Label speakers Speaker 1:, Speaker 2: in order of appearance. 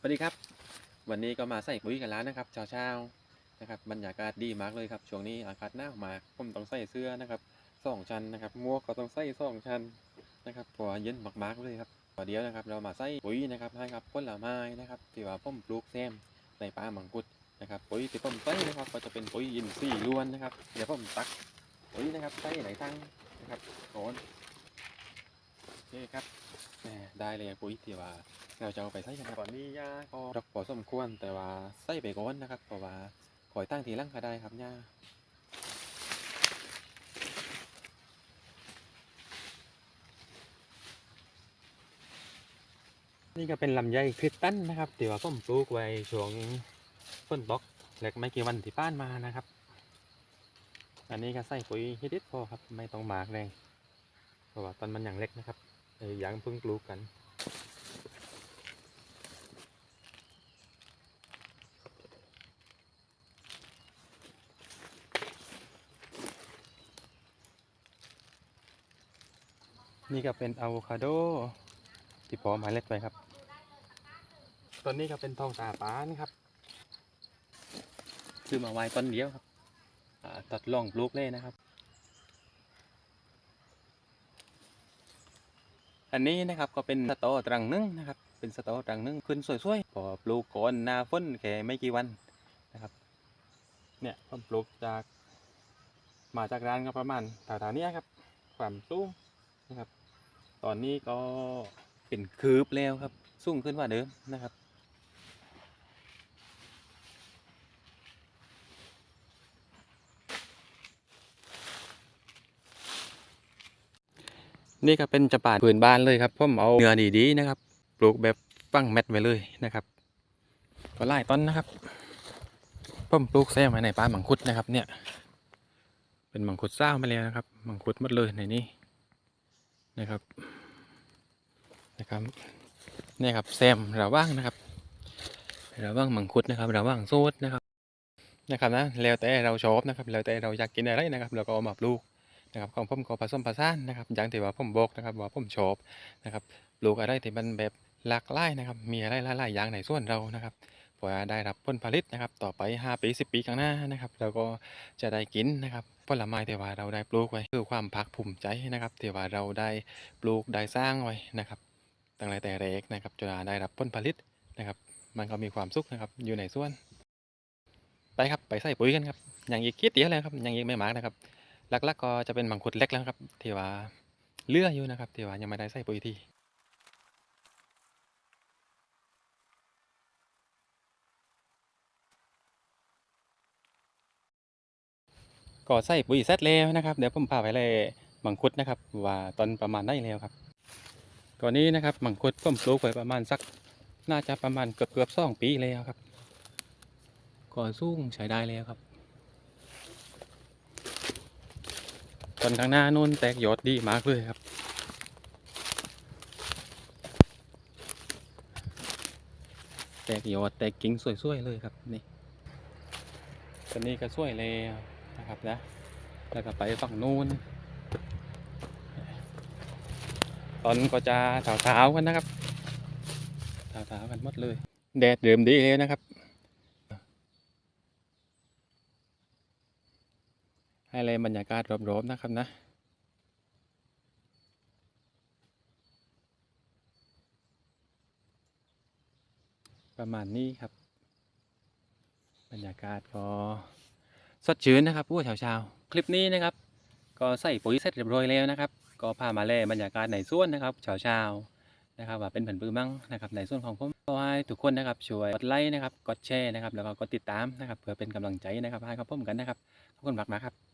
Speaker 1: สวัสดีครับ วันนี้ก็มาใส่ปุ๋ยกันแล้วนะครับเช้าเช้าๆนะครับบรรยากาศดีมากเลยครับช่วงนี้อากาศหนาวมากผมต้องใส่เสื้อนะครับสองชั้นนะครับหมวกก็ต้องใส่สองชั้นนะครับพราะว่าเย็นมากๆเลยครับพอเดียวนะครับ เรามาใส่ปุ๋ยนะครับให้กับผลไม้นะครับที่ว่าผมปลูกแซมในป่ามังคุดนะครับปุ๋ยที่ผมใส่นะครับ ก็จะเป็นปุ๋ยอินทรีย์ล้วนนะครับเดี๋ยวผมตักปุ๋ยนะครับใส่ไหนทั้งนะครับก่อน เคครับแหม่ได้เลยปุ๋ยที่ว่าเราจะเอาไปใส่กันครับตอนนี้ยาก็ดอกพอสมควรแต่ว่าใส่ไปก่อนนะครับเพราะว่าคอยตั้งทีหลังก็ได้ครับย่านี่ก็เป็นลำไยคริสตันนะครับที่ว่าผมปลูกไว้ช่วงฝนตกและไม่กี่วันที่ผ่านมานะครับ อันนี้ก็ใส่ปุ๋ยฮิดๆพอครับไม่ต้องหมากแรงเพราะว่าตอนมันอย่างเล็กนะครับเอ่อ ยังเพิ่งปลูกกันนี่ก็เป็นอะโวคาโดที่พอเมาเล็ดไว้ครับต้นนี้ก็เป็นทองตาปานะครับ ซื้อมาไว้ต้นเดียวครับอ่าตัดล่องปลูกเลยนะครับ อันนี้นะครับก็เป็นสตอตรังนึ่งนะครับ เป็นสตอตรังนึ่งขึ้นสวยๆพอปลูกก่อนหน้าฝนแค่ไม่กี่วันนะครับ เนี่ยผมปลูกจากมาจากร้านก็ประมาณแถวๆเนี้ยครับ ความสูงนะครับ ตอนนี้ก็เป็นคืบแล้วครับสูงขึ้นกว่าเดิมนะครับ นี่ก็เป็นจะป่าผืนบ้านเลยครับผมเอาเนื้อดีๆนะครับ ปลูกแบบฟังเม็ดไว้เลยนะครับก็ไล่ต้นนะครับผมปลูกแซมไว้ในป่ามังคุดนะครับ เนี่ย เป็นมังคุดเศร้ามาแล้วนะครับมังคุดหมดเลยในนี้นะครับนะครับเนี่ยครับแซมระว่างนะครับระว่างมังคุดนะครับระว่างโซดนะครับนะครับนะแล้วแต่เราชอบนะครับแล้วแต่เราอยากกินอะไรนะครับ เราก็เอามาปลูก นะครับของผมก็ผสมผสานนะครับอย่างที่ว่าผมบอกนะครับว่าผมชอบนะครับปลูกอะไรที่มันแบบหลากหลายนะครับ มีอะไรหลายๆอย่างในส่วนเรานะครับเพื่อได้รับผลผลิตนะครับ ต่อไป 5 ปี 10 ปีข้างหน้านะครับเราก็จะได้กินนะครับผลไม้ที่ว่าเราได้ปลูกไว้คือความภาคภูมิใจนะครับที่ว่าเราได้ปลูกได้สร้างไว้นะครับตั้งแต่แต่แรกนะครับจนได้รับผลผลิตนะครับ มันก็มีความสุขนะครับอยู่ในส่วน ไปครับไปใส่ปุ๋ยกันครับอย่างอีกคิดเดียวเลยครับอย่างอีกไม่มากนะครับ หลักๆก็จะเป็นมังคุดเล็กแล้วครับที่ว่าเลืออยู่นะครับที่ว่ายังไม่ได้ใส่ปุ๋ยทีก็ใส่ปุ๋ยเสร็จแล้วนะครับ เดี๋ยวผมพาไปเลยมังคุดนะครับ ว่าตอนประมาณได้แล้วครับก่อนนี้นะครับมังคุดผมปลูกไว้ประมาณสักน่าจะประมาณเกือบเกือบสองปีแล้วครับก็สูงใช้ได้แล้วครับ ตอนข้างหน้านู่นแตกยอดดีมากเลยครับแตกยอดแตกกิ่งสวยๆเลยครับนี่ตอนนี้ก็สวยแล้วนะครับนะแล้วก็ไปฝั่งนู้นตอนก็จะเท้าๆกันนะครับเท้าๆกันหมดเลย แดดเดิมดีเลยนะครับ ให้เลยบรรยากาศรอบๆนะครับนะประมาณนี้ครับ บรรยากาศก็สดชื่นนะครับผู้ชาวๆคลิปนี้นะครับ ก็ใส่ปุ๋ยเสร็จเรียบร้อยแล้วนะครับ ก็พามาแล่บรรยากาศในส่วนนะครับเช้าๆนะครับ ว่าเป็นผันปื้มบ้างนะครับในส่วนของผมก็ให้ทุกคนนะครับช่วยกดไลค์นะครับกดแชร์นะครับแล้วก็กดติดตามนะครับเพื่อเป็นกำลังใจนะครับให้กับผมกันนะครับขอบคุณมากๆครับ